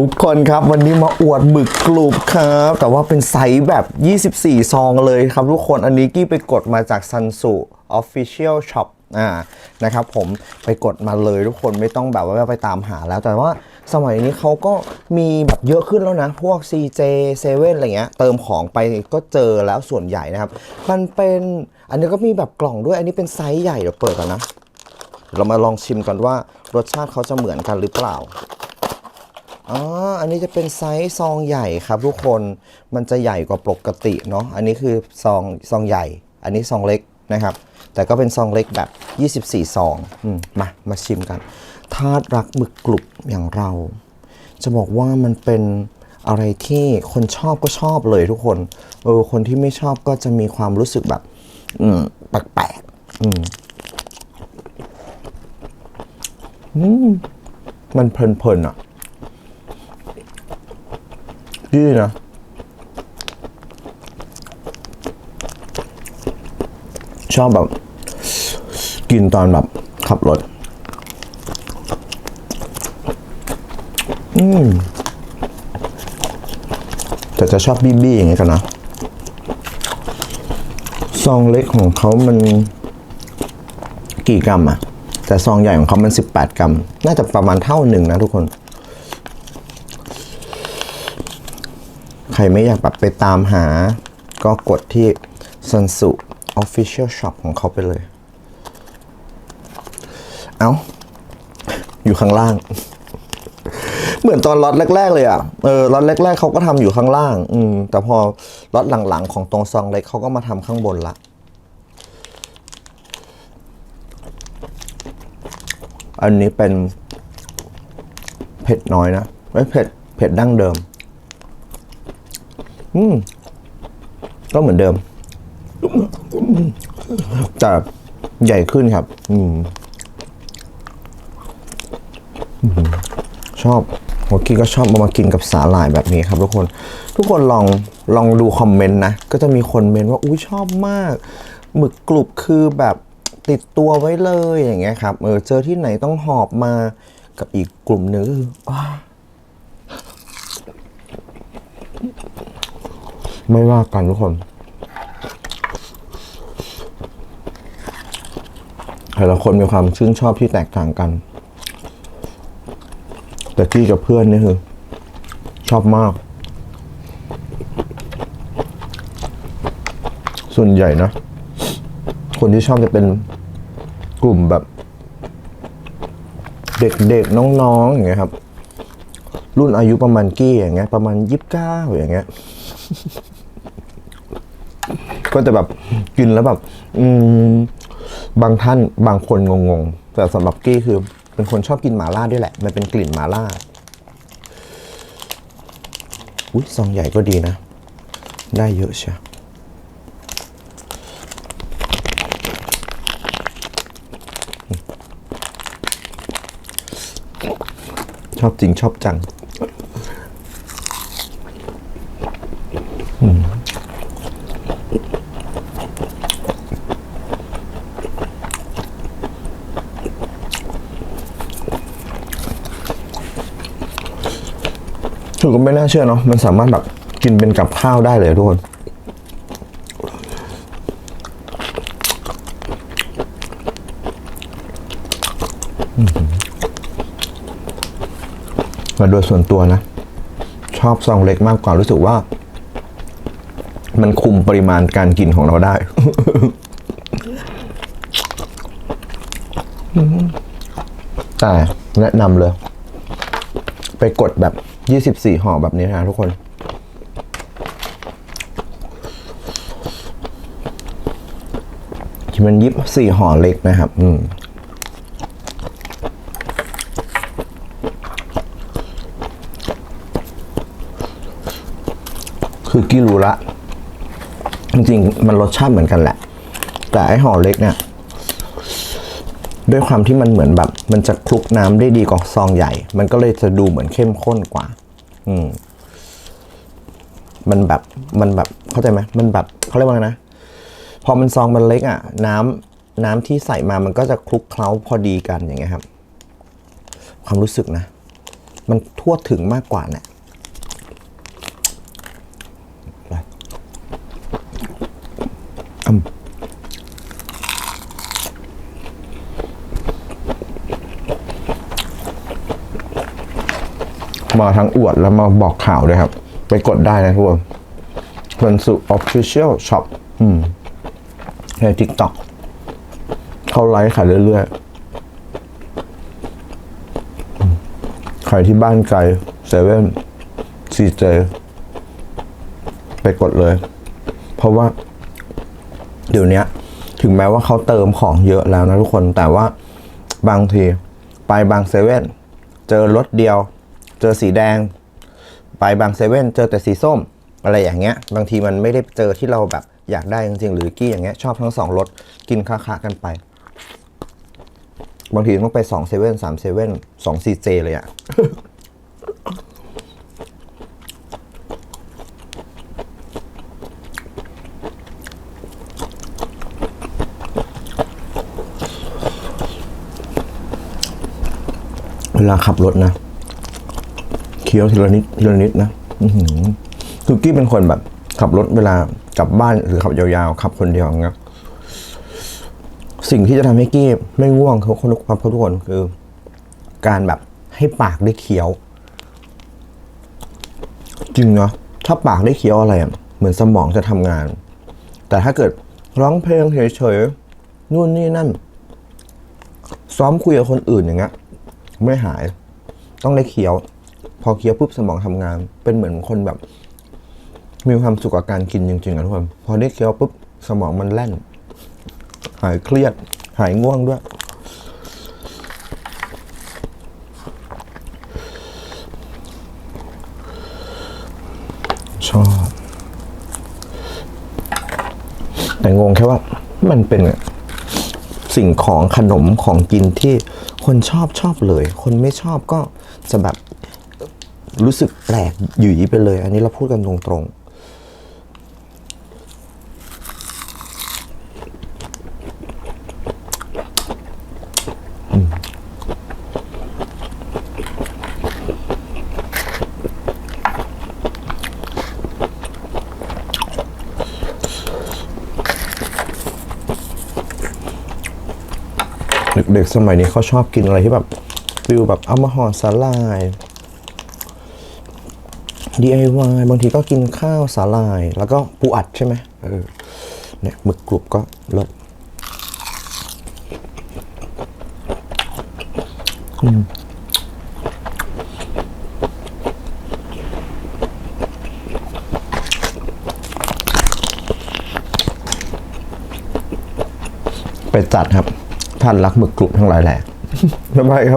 ทุกคนครับวันนี้มาอวดหมึกกรุบครับ แต่ว่าเป็นไซส์แบบ 24 ซองเลยครับทุกคนอันนี้กี้ไปกดมาจาก Sunsu Official Shop อ่านะครับผมไปกดมาเลยทุกคนไม่ต้องแบบว่าไปตามหาแล้วแต่ว่าสมัยนี้เขาก็มีแบบเยอะขึ้นแล้วนะ พวก CJ 7อะไรเงี้ยเติมของไปก็เจอแล้วส่วนใหญ่นะครับ มันเป็นอันนี้ก็มีแบบกล่องด้วยอันนี้เป็นไซส์ใหญ่เดี๋ยวเปิดก่อนนะเรามาลองชิมกันว่ารสชาติเขาจะเหมือนกันหรือเปล่า อ๋อ อันนี้จะเป็นไซส์ซองใหญ่ครับทุกคน มันจะใหญ่กว่าปกติเนาะ อันนี้คือซองซองใหญ่ อันนี้ซองเล็กนะครับ แต่ก็เป็นซองเล็กแบบ 24 ซองอมมา มาชิมกัน ทาดรักหมึกกรุบอย่างเรา จะบอกว่ามันเป็นอะไรที่คนชอบก็ชอบเลยทุกคน เออ คนที่ไม่ชอบก็จะมีความรู้สึกแบบ อืม แปลกๆ อืม อืม มันเพลินๆอะ ดีนะชอบแบบ กินตอนแบบ ขับรถ อืมแต่จะชอบบี้บี้อย่างเงี้ยกันนะ ซองเล็กของเขามันกี่กรัมอะแต่ซองใหญ่ของเขามัน 18 กรัม น่าจะประมาณเท่าหนึ่งนะทุกคน ใครไม่อยากแบบไปตามหา ก็กดที่ Sunsu Official Shop ของเขาไปเลย เอา้า อยู่ข้างล่าง เหมือนตอนล็อตแรก ๆ เลยอะ่ะ เออล็อตแรก ๆเขาก็ทำอยู่ข้างล่าง อืม แต่พอล็อตหลัง ๆ ของตรงซองเล็กเขาก็มาทำข้างบนละอันนี้เป็นเผ็ดน้อยนะ ไม่เผ็ด เผ็ดดั้งเดิม อืมก็เหมือนเดิม แต่ใหญ่ขึ้นครับ อืมชอบหัวกี้ก็ชอบเอามากินกับสาหร่ายแบบนี้ครับ ทุกคน ทุกคนลองลองดูคอมเมนต์นะ ก็จะมีคนเมนว่าอุ้ยชอบมากหมึกกรุบคือแบบติดตัวไว้เลยอย่างเงี้ยครับเออเจอที่ไหนต้องหอบมากับอีกกลุ่มหนึงก็คือว้า ไม่ว่ากันทุกคนแต่ละคนมีความชื่นชอบที่แตกต่างกัน แต่กี้กับเพื่อนนี่คือ ชอบมาก ส่วนใหญ่นะ คนที่ชอบจะเป็นกลุ่มแบบ เด็กๆ น้องๆ อย่างเงี้ยครับ รุ่นอายุประมาณกี้อย่างเงี้ย ประมาณยี่สิบเก้าอย่างเงี้ย ก็จะแบบกินแล้วแบบ อืมบางท่านบางคนงงๆ แต่สำหรับกี้คือ เป็นคนชอบกินหมาล่าด้วยแหละ มันเป็นกลิ่นหมาล่าอุ้ยซองใหญ่ก็ดีนะ ได้เยอะเชียวชอบจริงชอบจัง ถือก็ไม่น่าเชื่อเนาะมันสามารถแบบกินเป็นกับข้าวได้เลยทุกคนมาโดยส่วนตัวนะ ชอบซองเล็กมากกว่ารู้สึกว่า มันคุมปริมาณการกินของเราได้แต่แนะนำเลย ไปกดแบบ 24ห่อแบบนี้นะทุกคน ที่มันยิบสี่ห่อเล็กนะครับ อืมคือกี้รู้ละ จริงๆ มันรสชาติเหมือนกันแหละ แต่ไอห่อเล็กเนี่ย ด้วยความที่มันเหมือนแบบ มันจะคลุกน้ำได้ดีกว่าซองใหญ่ มันก็เลยจะดูเหมือนเข้มข้นกว่า อืม มันแบบมันแบบเข้าใจไหมมันแบบเขาเรียกว่าไงนะพอมันซองมันเล็กอะ น้ำน้ำที่ใส่มามันก็จะคลุกเคล้าพอดีกันอย่างเงี้ยครับ ความรู้สึกนะ มันทั่วถึงมากกว่าเนี่ย มาทั้งอวดแล้วมาบอกข่าวด้วยครับ ไปกดได้นะทุกคนมันสุ official shop อืมใน TikTok เขาไลฟ์ขายเรื่อยๆขายที่บ้านไกลเซเว่นซีเจไปกดเลย เพราะว่า เดี๋ยวนี้ถึงแม้ว่าเขาเติมของเยอะแล้วนะทุกคนแต่ว่าบางที ไปบางเซเว่นเจอรถเดียว เจอสีแดง ไปบางเซเว่นเจอแต่สีส้ม อะไรอย่างเงี้ย บางทีมันไม่ได้เจอที่เราแบบอยากได้จริงๆ หรือกี้อย่างเงี้ยชอบทั้งสองรสกินค้าๆกันไป บางทีต้องไปสองเซเว่นสามเซเว่นสองซีเจเลยอะเวลาขับรถนะ คี้ยวทีละนิดทีละนิดนะคือกี้เป็นคนแบบ ขับรถเวลากลับบ้านหรือขับยาวๆขับคนเดียวอย่างเงี้ยสิ่งที่จะทำให้กี้ไม่ง่วงเขาคนทุกครับทุกคนคือ การแบบให้ปากได้เคี้ยว จริงเนาะถ้าปากได้เคี้ยวอะไรอะเหมือนสมองจะทำงาน แต่ถ้าเกิดร้องเพลงเฉยๆนู่นนี่นั่น ซ้อมคุยกับคนอื่นอย่างเงี้ยไม่หาย ต้องได้เคี้ยว อเคี้ยวปุ๊บสมองทำงาน เป็นเหมือนคนแบบ มีความสุขกับการกินจริงๆอะทุกคนพอได้เคี้ยวปุ๊บสมองมันแล่น หายเครียด หายง่วงด้วย ชอบ แต่งงแค่ว่ามันเป็นสิ่งของขนมของกินที่คนชอบชอบเลย คนไม่ชอบก็จะแบบ รู้สึกแปลกอยู่ยี้ไปเลย อันนี้เราพูดกันตรงๆเด็กๆสมัยนี้เขาชอบกินอะไรที่แบบฟิลแบบเอามาห่อสาลาย DIY บางทีก็กินข้าวสาลาย แล้วก็ปูอัดใช่ไหมเออเนี่ยหมึกกรุบก็เลิศอืมไปจัดครับท่านรักหมึกกรุบทั้งหลายแหละบ๊ายบายครับ